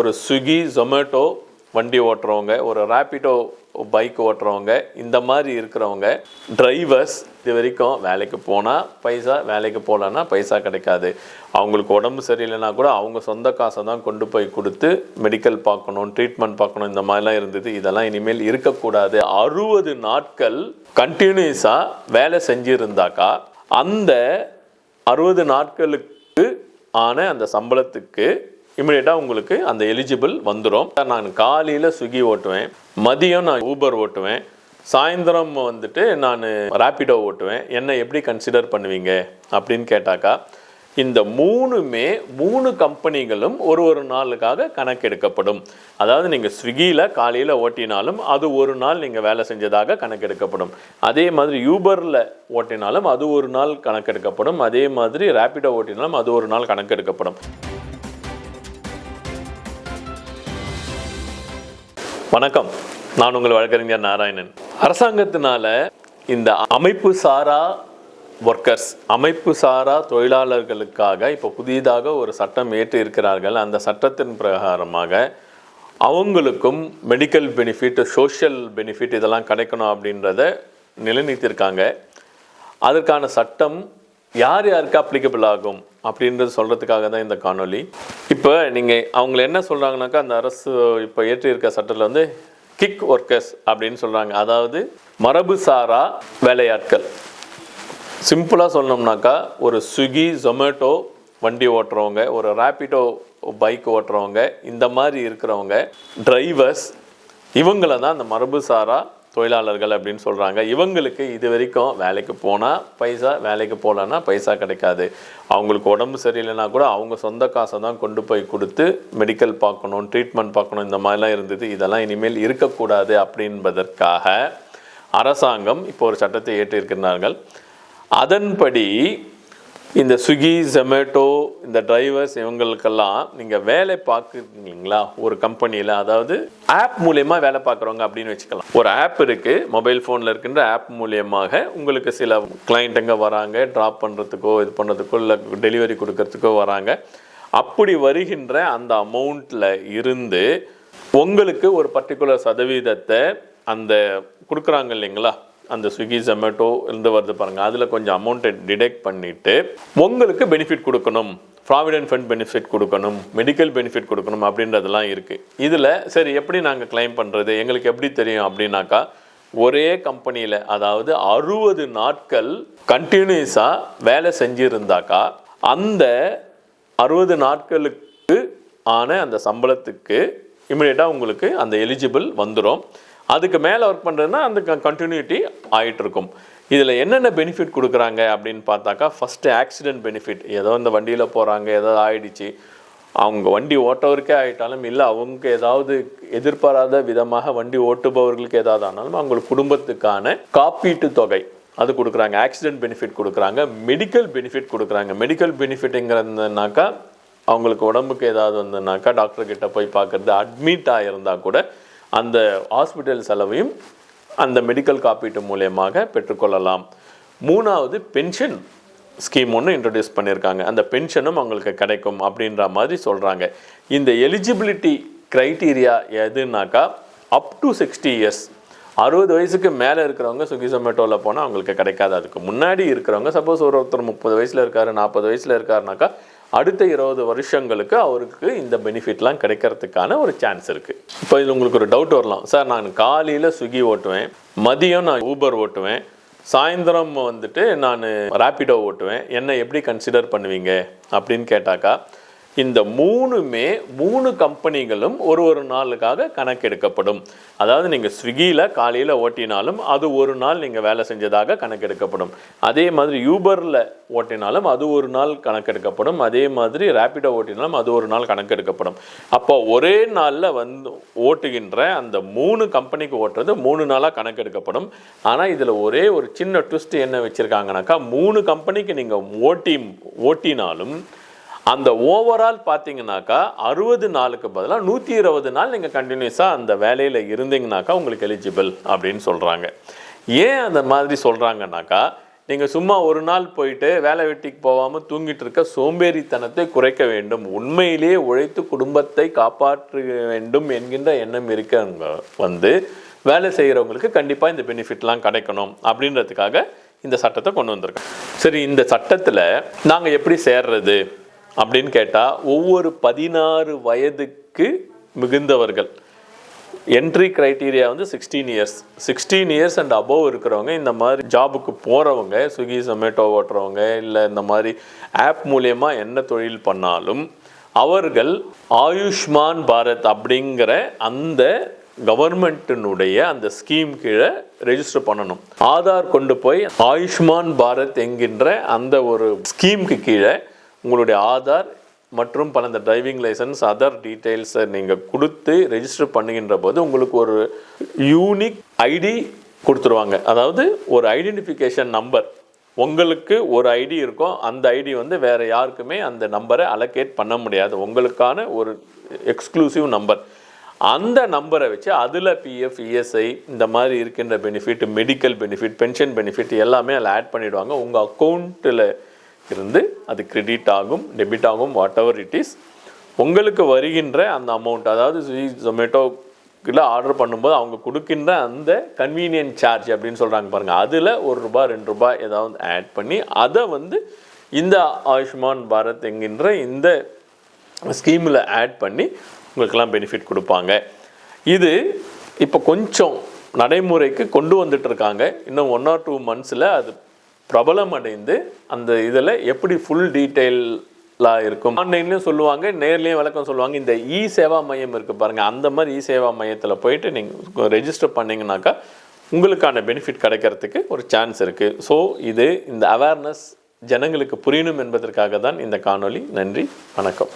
ஒரு ஸ்விக்கி ஜொமேட்டோ வண்டி ஓட்டுறவங்க ஒரு ரேப்பிடோ பைக் ஓட்டுறவங்க இந்த மாதிரி இருக்கிறவங்க டிரைவர்ஸ் இது வரைக்கும் வேலைக்கு போனால் பைசா வேலைக்கு போகலன்னா பைசா கிடைக்காது. அவங்களுக்கு உடம்பு சரியில்லைனா கூட அவங்க சொந்த காசை தான் கொண்டு போய் கொடுத்து மெடிக்கல் பார்க்கணும் ட்ரீட்மெண்ட் பார்க்கணும் இந்த மாதிரிலாம் இருந்தது. இதெல்லாம் இனிமேல் இருக்கக்கூடாது. அறுபது நாட்கள் கண்டினியூஸாக வேலை செஞ்சுருந்தாக்கா அந்த அறுபது நாட்களுக்கு ஆன அந்த சம்பளத்துக்கு இமீடியட்டாக உங்களுக்கு அந்த எலிஜிபிள் வந்துடும் நான் காலையில் ஸ்விக்கி ஓட்டுவேன். மதியம் நான் ஊபர் ஓட்டுவேன். சாயந்தரம் வந்துட்டு நான் ரேப்பிடோ ஓட்டுவேன். என்னை எப்படி கன்சிடர் பண்ணுவீங்க அப்படின்னு கேட்டாக்கா இந்த மூணுமே மூணு கம்பெனிகளும் ஒரு ஒரு நாளுக்காக கணக்கெடுக்கப்படும் அதாவது நீங்கள் ஸ்விக்கியில் காலையில் ஓட்டினாலும் அது ஒரு நாள் நீங்கள் வேலை செஞ்சதாக கணக்கெடுக்கப்படும் அதே மாதிரி யூபரில் ஓட்டினாலும் அது ஒரு நாள் கணக்கெடுக்கப்படும் அதே மாதிரி ரேப்பிடோ ஓட்டினாலும் அது ஒரு நாள் கணக்கெடுக்கப்படும் வணக்கம். நான் உங்கள் வழக்கறிஞர் நாராயணன். அரசாங்கத்தினால இந்த அமைப்பு சாரா ஒர்க்கர்ஸ் அமைப்பு சாரா தொழிலாளர்களுக்காக இப்போ புதிதாக ஒரு சட்டம் ஏற்று இருக்கிறார்கள். அந்த சட்டத்தின் பிரகாரமாக அவங்களுக்கும் மெடிக்கல் பெனிஃபிட் சோஷியல் பெனிஃபிட் இதெல்லாம் கிடைக்கணும் அப்படின்றத நிலைநிறுத்தியிருக்காங்க. அதற்கான சட்டம் யார் யாருக்கு அப்ளிகபிள் ஆகும் அப்படின்றது சொல்கிறதுக்காக தான் இந்த காணொளி. இப்போ நீங்கள் அவங்கள என்ன சொல்கிறாங்கனாக்கா அந்த அரசு இப்போ ஏற்றியிருக்க சட்டத்தில் வந்து கிக் ஒர்க்கர்ஸ் அப்படின்னு சொல்கிறாங்க அதாவது மரபு சாரா வேலையாட்கள். சிம்பிளாக சொல்லணும்னாக்கா ஒரு ஸ்விக்கி ஜொமேட்டோ வண்டி ஓட்டுறவங்க ஒரு ரேப்பிடோ பைக் ஓட்டுறவங்க இந்த மாதிரி இருக்கிறவங்க டிரைவர்ஸ் இவங்கள தான் அந்த மரபு சாரா தொழிலாளர்கள் அப்படின்னு சொல்கிறாங்க இவங்களுக்கு இது வரைக்கும் வேலைக்கு போனால் பைசா வேலைக்கு போகலன்னா பைசா கிடைக்காது. அவங்களுக்கு உடம்பு சரியில்லைனா கூட அவங்க சொந்த காசை தான் கொண்டு போய் கொடுத்து மெடிக்கல் பார்க்கணும் ட்ரீட்மெண்ட் பார்க்கணும் இந்த மாதிரிலாம் இருந்தது. இதெல்லாம் இனிமேல் இருக்கக்கூடாது அப்படின்பதற்காக அரசாங்கம் இப்போ ஒரு சட்டத்தை ஏற்றிருக்கிறார்கள் அதன்படி இந்த ஸ்விக்கி ஜொமேட்டோ இந்த டிரைவர்ஸ் இவங்களுக்கெல்லாம் நீங்கள் வேலை பார்க்குறீங்களா ஒரு கம்பெனியில் அதாவது ஆப் மூலயமா வேலை பார்க்குறவங்க அப்படின்னு வச்சுக்கலாம். ஒரு ஆப் இருக்குது மொபைல் ஃபோனில் இருக்கின்ற ஆப் மூலியமாக உங்களுக்கு சில கிளைண்ட்டுங்க வராங்க ட்ராப் பண்ணுறதுக்கோ இது பண்ணுறதுக்கோ இல்லை டெலிவரி கொடுக்கறதுக்கோ வராங்க. அப்படி வருகின்ற அந்த அமௌண்ட்டில் இருந்து உங்களுக்கு ஒரு பர்டிகுலர் சதவீதத்தை அந்த கொடுக்குறாங்க இல்லைங்களா? அந்த ஸ்விக்கி ஜொமேட்டோ இருந்து வருது பாருங்கள் அதில் கொஞ்சம் அமௌண்ட்டை டிடெக்ட் பண்ணிவிட்டு உங்களுக்கு பெனிஃபிட் கொடுக்கணும். ப்ராவிடென்ட் ஃபண்ட் பெனிஃபிட் கொடுக்கணும். மெடிக்கல் பெனிஃபிட் கொடுக்கணும் அப்படின்றதெல்லாம் இருக்குது இதில் சரி எப்படி நாங்கள் கிளைம் பண்ணுறது எங்களுக்கு எப்படி தெரியும் அப்படின்னாக்கா ஒரே கம்பெனியில் அதாவது அறுபது நாட்கள் கண்டினியூஸாக வேலை செஞ்சுருந்தாக்கா அந்த அறுபது நாட்களுக்கு ஆன அந்த சம்பளத்துக்கு இமிடியேட்டாக உங்களுக்கு அந்த எலிஜிபிள் வந்துடும் அதுக்கு மேலே ஒர்க் பண்ணுறதுன்னா அந்த கண்டினியூட்டி ஆகிட்டு இருக்கும் இதில் என்னென்ன பெனிஃபிட் கொடுக்குறாங்க அப்படின்னு பார்த்தாக்கா ஃபஸ்ட்டு ஆக்சிடென்ட் பெனிஃபிட் ஏதோ இந்த வண்டியில் போகிறாங்க ஏதோ ஆயிடுச்சு. அவங்க வண்டி ஓட்டவருக்கே ஆகிட்டாலும் இல்லை அவங்க ஏதாவது எதிர்பாராத விதமாக வண்டி ஓட்டுபவர்களுக்கு ஏதாவது ஆனாலும் அவங்க குடும்பத்துக்கான காப்பீட்டு தொகை அது கொடுக்குறாங்க. ஆக்சிடென்ட் பெனிஃபிட் கொடுக்குறாங்க. மெடிக்கல் பெனிஃபிட் கொடுக்குறாங்க. மெடிக்கல் பெனிஃபிட்டுங்கிறதுனாக்கா அவங்களுக்கு உடம்புக்கு ஏதாவது வந்ததுனாக்கா டாக்டர்கிட்ட போய் பார்க்குறது அட்மிட் ஆகிருந்தா கூட அந்த ஹாஸ்பிட்டல் செலவையும் அந்த மெடிக்கல் காப்பீட்டு மூலயமாக பெற்றுக்கொள்ளலாம். மூணாவது பென்ஷன் ஸ்கீம் ஒன்று இன்ட்ரடியூஸ் பண்ணியிருக்காங்க. அந்த பென்ஷனும் அவங்களுக்கு கிடைக்கும் அப்படின்ற மாதிரி சொல்கிறாங்க இந்த எலிஜிபிலிட்டி க்ரைட்டீரியா எதுனாக்கா அப் டு சிக்ஸ்டி இயர்ஸ் அறுபது வயசுக்கு மேலே இருக்கிறவங்க சுகி சொமேட்டோவில் போனால் அவங்களுக்கு கிடைக்காது. அதுக்கு முன்னாடி இருக்கிறவங்க சப்போஸ் ஒரு ஒருத்தர் முப்பது வயசில் இருக்காரு நாற்பது வயசில் இருக்காருனாக்கா அடுத்த இருபது வருஷங்களுக்கு அவருக்கு இந்த பெனிஃபிட்லாம் கிடைக்கிறதுக்கான ஒரு சான்ஸ் இருக்குது இப்போ இதில் உங்களுக்கு ஒரு டவுட் வரலாம். சார் நான் காலையில் ஸ்விக்கி ஓட்டுவேன் மதியம் நான் ஊபர் ஓட்டுவேன் சாயந்தரம் வந்துட்டு நான் ரேப்பிடோ ஓட்டுவேன். என்ன எப்படி கன்சிடர் பண்ணுவீங்க? அப்படின்னு கேட்டாக்கா இந்த மூணுமே மூணு கம்பெனிகளும் ஒரு ஒரு நாளுக்காக கணக்கெடுக்கப்படும். அதாவது நீங்கள் ஸ்விக்கியில் காலையில் ஓட்டினாலும் அது ஒரு நாள் நீங்கள் வேலை செஞ்சதாக கணக்கெடுக்கப்படும். அதே மாதிரி யூபரில் ஓட்டினாலும் அது ஒரு நாள் கணக்கெடுக்கப்படும். அதே மாதிரி ரேப்பிடோ ஓட்டினாலும் அது ஒரு நாள் கணக்கெடுக்கப்படும். அப்போ ஒரே நாளில் வந்து ஓட்டுகின்ற அந்த மூணு கம்பெனிக்கு ஓட்டுறது மூணு நாளாக கணக்கெடுக்கப்படும். ஆனால் இதில் ஒரே ஒரு சின்ன ட்விஸ்ட் என்ன வச்சுருக்காங்கனாக்கா மூணு கம்பெனிக்கு நீங்கள் ஓட்டி ஓட்டினாலும் அந்த ஓவரால் பார்த்தீங்கன்னாக்கா அறுபது நாளுக்கு பதிலாக நூற்றி இருபது நாள் நீங்கள் கண்டினியூஸாக அந்த வேலையில் இருந்தீங்கனாக்கா உங்களுக்கு எலிஜிபிள் அப்படின்னு சொல்கிறாங்க ஏன் அந்த மாதிரி சொல்கிறாங்கனாக்கா நீங்கள் சும்மா ஒரு நாள் போயிட்டு வேலை வெட்டிக்கு போகாமல் தூங்கிட்டு இருக்க சோம்பேறித்தனத்தை குறைக்க வேண்டும். உண்மையிலேயே உழைத்து குடும்பத்தை காப்பாற்ற வேண்டும் என்கின்ற எண்ணம் இருக்கவங்க வந்து வேலை செய்கிறவங்களுக்கு கண்டிப்பாக இந்த பெனிஃபிட்லாம் கிடைக்கணும் அப்படின்றதுக்காக இந்த சட்டத்தை கொண்டு வந்திருக்கோம் சரி இந்த சட்டத்தில் நாங்கள் எப்படி சேர்றது? அப்படின்னு கேட்டால் ஒவ்வொரு பதினாறு வயதுக்கு மிகுந்தவர்கள். என்ட்ரி கிரைட்டீரியா வந்து sixteen years sixteen years and above இருக்கிறவங்க இந்த மாதிரி ஜாபுக்கு போகிறவங்க ஸ்விக்கி ஜொமேட்டோ ஓட்டுறவங்க இல்லை இந்த மாதிரி ஆப் மூலயமா என்ன தொழில் பண்ணாலும் அவர்கள் ஆயுஷ்மான் பாரத் அப்படிங்கிற அந்த கவர்மெண்ட்டினுடைய அந்த ஸ்கீம் கீழே ரெஜிஸ்டர் பண்ணணும். ஆதார் கொண்டு போய் ஆயுஷ்மான் பாரத் என்கின்ற அந்த ஒரு ஸ்கீமுக்கு கீழே உங்களுடைய ஆதார் மற்றும் பல இந்த டிரைவிங் லைசன்ஸ் அதர் டீட்டெயில்ஸை நீங்கள் கொடுத்து ரெஜிஸ்டர் பண்ணுகின்ற போது உங்களுக்கு ஒரு யூனிக் ஐடி கொடுத்துருவாங்க. அதாவது ஒரு ஐடென்டிஃபிகேஷன் நம்பர் உங்களுக்கு ஒரு ஐடி இருக்கும் அந்த ஐடி வந்து வேறு யாருக்குமே அந்த நம்பரை அலோகேட் பண்ண முடியாது. உங்களுக்கான ஒரு எக்ஸ்க்ளூசிவ் நம்பர் அந்த நம்பரை வச்சு அதில் பிஎஃப் இஎஸ்ஐ இந்த மாதிரி இருக்கின்ற benefit medical benefit pension benefit எல்லாமே அதில் ஆட் பண்ணிவிடுவாங்க உங்கள் அக்கௌண்ட்டில் இருந்து அது கிரெடிட் ஆகும் டெபிட் ஆகும் வாட் எவர் இட் இஸ் உங்களுக்கு வருகின்ற அந்த அமௌண்ட் அதாவது ஸ்விக்கி ஜொமேட்டோக்கில் ஆர்டர் பண்ணும்போது அவங்க கொடுக்கின்ற அந்த கன்வீனியன்ட் சார்ஜ் அப்படின்னு சொல்கிறாங்க பாருங்கள் அதில் ஒரு ரூபாய் ரெண்டு ரூபாய் ஏதாவது ஆட் பண்ணி அதை வந்து இந்த ஆயுஷ்மான் பாரத் என்கின்ற இந்த ஸ்கீமில் ஆட் பண்ணி உங்களுக்கெல்லாம் பெனிஃபிட் கொடுப்பாங்க. இது இப்போ கொஞ்சம் நடைமுறைக்கு கொண்டு வந்துட்டு இருக்காங்க. இன்னும் ஒன் ஆர் டூ மந்த்ஸில் அது பிரபலம் அடைந்து அந்த இதில் எப்படி ஃபுல் டீட்டெயிலாக இருக்கும்? ஆன்லைன்லேயும் சொல்லுவாங்க நேர்லேயும் விளக்கம் சொல்லுவாங்க. இந்த இ சேவா மையம் இருக்குது பாருங்கள் அந்த மாதிரி இ சேவா மையத்தில் போயிட்டு நீங்கள் ரெஜிஸ்டர் பண்ணிங்கனாக்கா உங்களுக்கான பெனிஃபிட் கிடைக்கிறதுக்கு ஒரு சான்ஸ் இருக்குது ஸோ இது இந்த அவேர்னஸ் ஜனங்களுக்கு புரியணும் என்பதற்காக தான் இந்த காணொளி. நன்றி வணக்கம்.